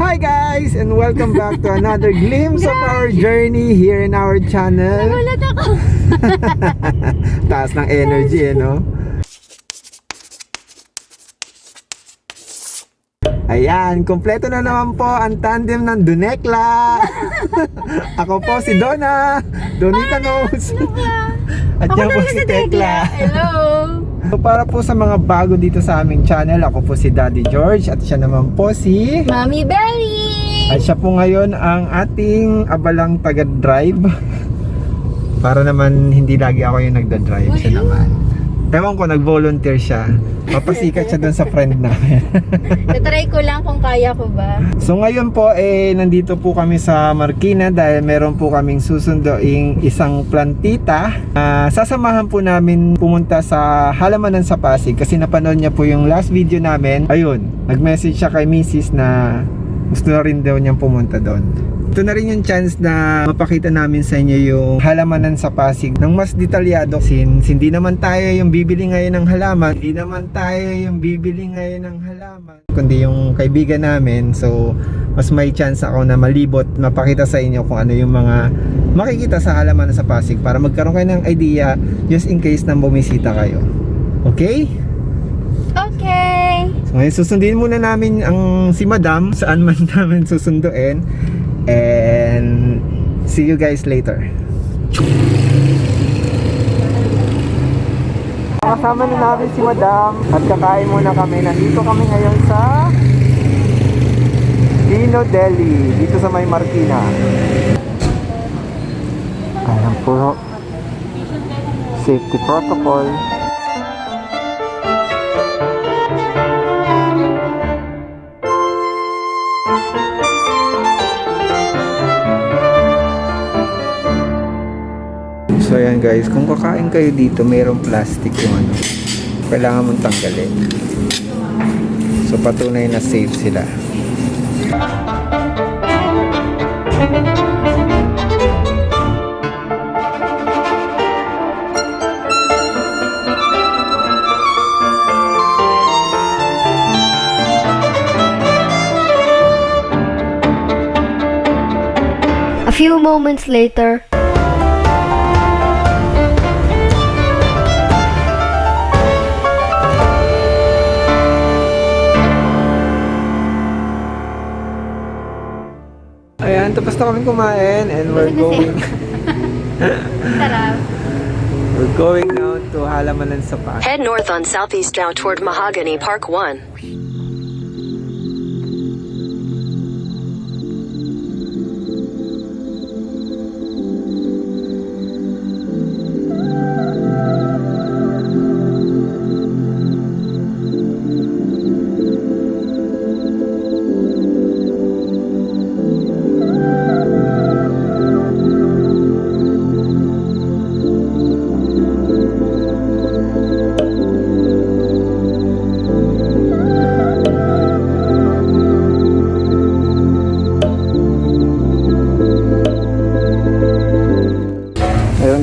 Hi guys and welcome back to another glimpse of our journey here in our channel. Nagulat ako. Taas ng energy eh, no? Ayan, kompleto na naman po ang tandem ng Dunekla. Ako po si Donna, Donita Nose. At Ako yan po si Tekla. Hello. So para po sa mga bago dito sa aming channel, ako po si Daddy George at siya naman po si... Mami Belly. At siya po ngayon ang ating abalang taga-drive. Para naman hindi lagi ako yung nagda-drive siya naman. Ewan ko, nag-volunteer siya. Papasikat siya dun sa friend namin. Tatry ko lang kung kaya ko ba. so ngayon po, eh, nandito po kami sa Marikina dahil meron po kaming susundoing isang plantita. Ah, sasamahan po namin pumunta sa halamanan sa Pasig kasi napanood niya po yung last video namin. Ayun, nag-message siya kay Mrs. na gusto na rin daw niyang pumunta doon. Ito na rin yung chance na mapakita namin sa inyo yung halamanan sa Pasig. Ng mas detalyado since hindi naman tayo yung bibili ngayon ng halaman. Hindi naman tayo yung bibili ngayon ng halaman. Kundi yung kaibigan namin. So mas may chance ako na malibot mapakita sa inyo kung ano yung mga makikita sa halamanan sa Pasig para magkaroon kayo ng idea just in case na bumisita kayo. Okay? Okay. So ngayon susundin muna namin ang si Madam. Saan man namin susunduin and see you guys later. Kasama na namin si Madam at kakain muna kami. Nandito kami ngayon sa Dino Deli dito sa May Marikina. Ayan po. Safety protocol. So ayan guys, kung kakain kayo dito, mayroong plastic yung ano. Kailangan mong tanggalin. So patunay na safe sila. A few moments later, Na kami kumain and we're going Sarap. we're going now to Halamanan sa Pasig. Head north on Southeast Drive toward Mahogany Park 1.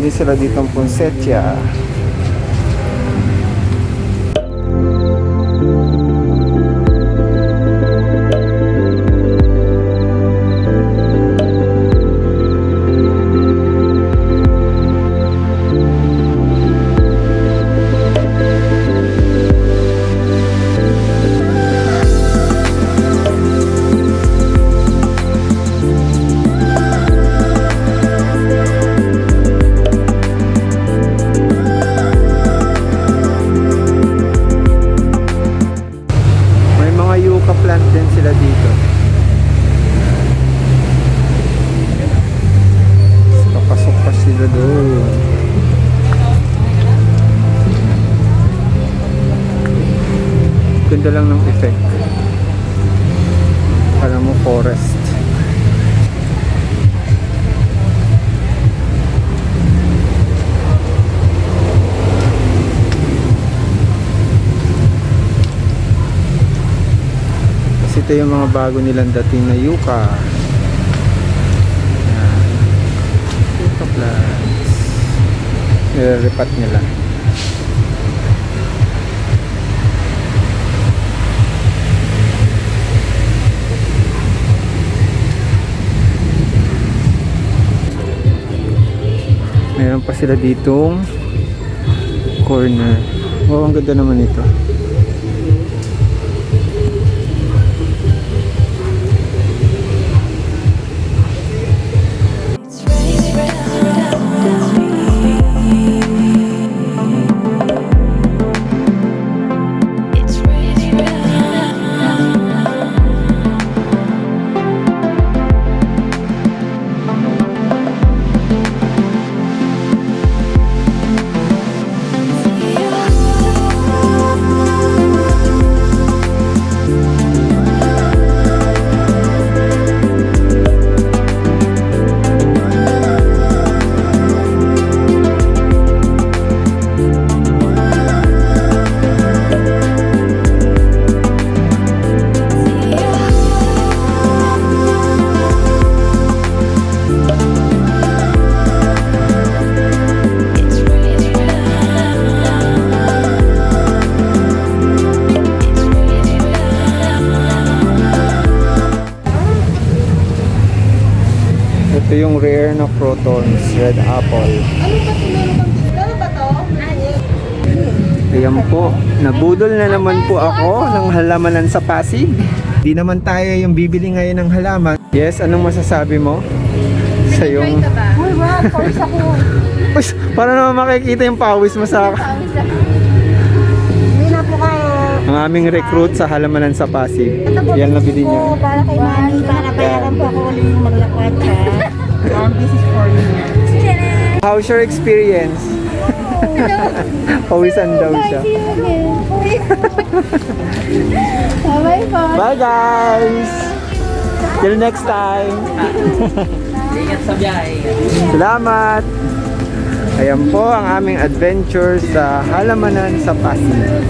Sila dito ang Ponsetya. Ganda lang ng effect. Alam mo, forest. Kasi ito yung mga bago nilang dating na yuca. Yan. Yuca plants. Nire-repat nila. Meron pa sila ditong corner. Oh, ang ganda naman ito. Yung rare na protons, red apple. Ayan po, nabudol na naman po ako ng halamanan sa Pasig. Di naman tayo yung bibili ngayon ng halaman. Yes, anong masasabi mo? Sa yung... Uy, wow, pawis ako. Uy, para naman makikita yung pawis mo sa ang aming recruit sa halamanan sa Pasig. Yan na bilhin niyo. Para kay Manny, para bayaran po ako ulit yung maglakad ka. Um, this is for you. How's your experience? Pawisan daw siya. Bye po. Bye guys! Till next time! Ingat sa biyahe. Salamat! Ayan po ang aming adventure sa halamanan sa Pasig.